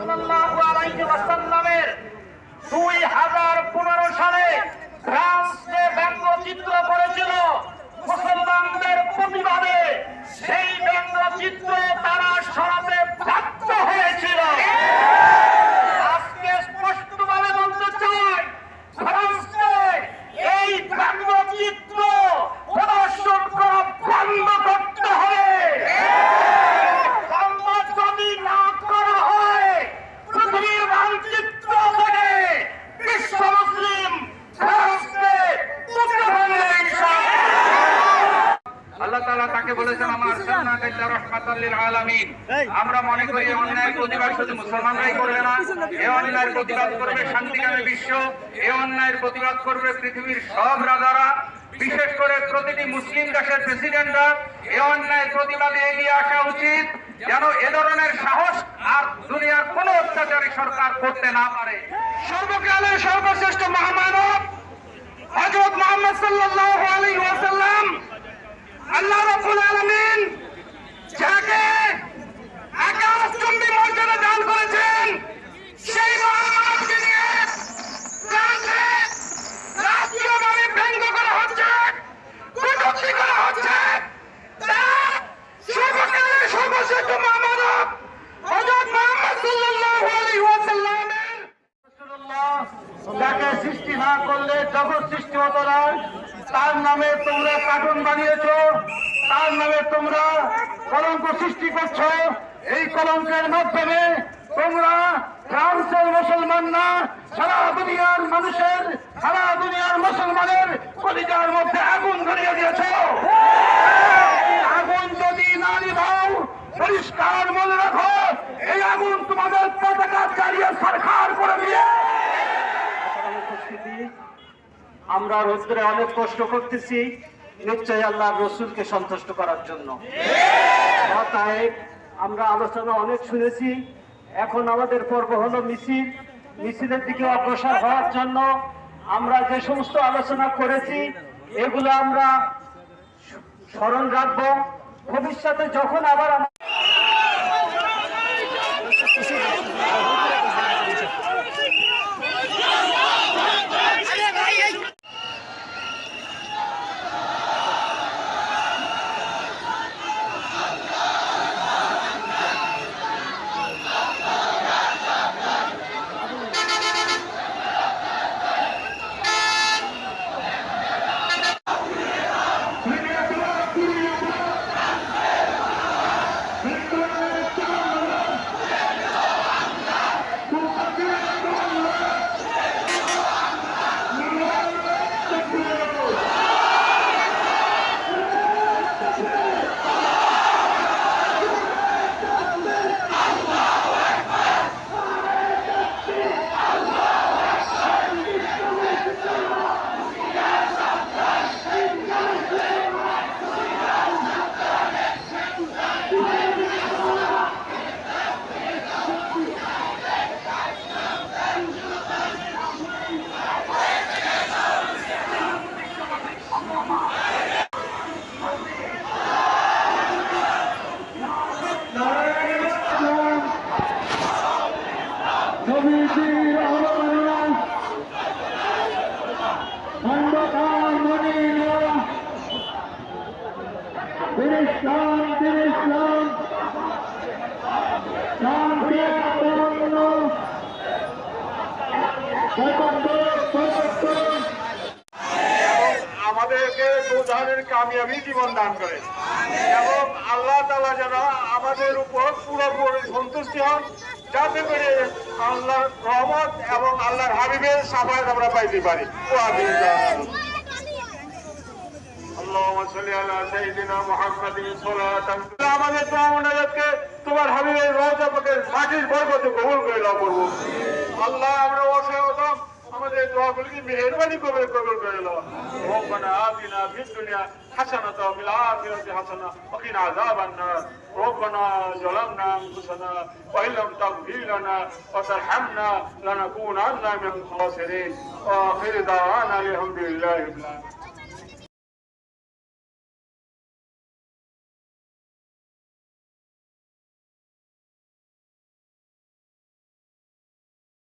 সাল্লাল্লাহু আলাইহি ওয়াসাল্লামের দুই হাজার পনেরো সালে ফ্রান্স যে ব্যঙ্গচিত্র করেছিল। মুসলমানদের প্রতিবাদে সেই ব্যঙ্গচিত্র সান্নাকাল্লা রহমাতাল্লিল আলামিন। আমরা মনে করি এই প্রতিবাদ শুধু মুসলমানরাই করবে না এই অন্যায়ের প্রতিবাদ করবে শান্তিকামী বিশ্ব এই অন্যায়ের প্রতিবাদ করবে পৃথিবীর সব রাজারা। বিশেষ করে প্রতিটি মুসলিম দেশের প্রেসিডেন্টরা এই অন্যায়ের প্রতিবাদে এগিয়ে আসা উচিত যেন এ ধরনের সাহস আর দুনিয়ার কোন অত্যাচারী সরকার করতে না পারে। সর্বকালের সর্বশ্রেষ্ঠ মহামানব হযরত মুহাম্মদ সাল্লাল্লাহু আলাইহি ওয়াসাল্লাম আল্লাহ রাব্বুল আলামিন যাকে আকাশচুম্বী মর্যাদা দান করেছেন সেই মহামানবকে নিয়ে ফ্রান্সে রাষ্ট্রীয়ভাবে ব্যঙ্গ করা হচ্ছে কটূক্তি করা হচ্ছে তা সর্বকালের সর্বশ্রেষ্ঠ মহামানব হযরত মুহাম্মদ সাল্লাল্লাহু আলাইহি ওয়াসাল্লামের রাসূলুল্লাহ যাকে সৃষ্টি না করলে জগৎ সৃষ্টি হতো না। তার নামে তোমরা কার্টুন বানিয়েছ, তার নামে তোমরা কলঙ্ক সৃষ্টি করছ। এই কলঙ্কের মাধ্যমে তোমরা ফ্রান্সের মুসলমান না, সারা দুনিয়ার মানুষের আমরা রোজগারে অনেক কষ্ট করতেছি। নিশ্চয়ই আল্লাহ রসুলকে সন্তুষ্ট করার জন্য। আমরা আলোচনা অনেক শুনেছি। এখন আমাদের পর্ব হলো মিছিল। মিছিলের দিকে অগ্রসর হওয়ার জন্য আমরা যে সমস্ত আলোচনা করেছি, এগুলো আমরা স্মরণ রাখব। ভবিষ্যতে যখন আবার আমরা সমিতির আহ্বান খন্দকার মনির তিরিশান তিরিশান শান্তি আন্দোলন মুজাহিরকে কামিয়াবি জীবন দান করে। এবং আল্লাহ তালা যেন আমাদের উপর পুরোপুরি সন্তুষ্টি হন যাতে করে আল্লাহর রহমত এবং আল্লাহর হাবিবের সাফায় আমরা পাইতে পারি। আমাদের আমরা অসহায় সকল কি মেহেরবানি কবুল কবুল করে লো রব্বানা আতিনা ফিদ দুনিয়া হাসানাতা ওয়া ফিল আখিরাতি হাসানা ওয়া কিনা আযাবান নার। রব্বানা জালামনা আনফুসানা ওয়া ইল্লাম তাগফির লানা ওয়া তারহামনা লানাকুনান্না মিনাল খাসিরিন। আখির দাওয়ানা আলহামদুলিল্লাহি রাব্বিল আলামিন।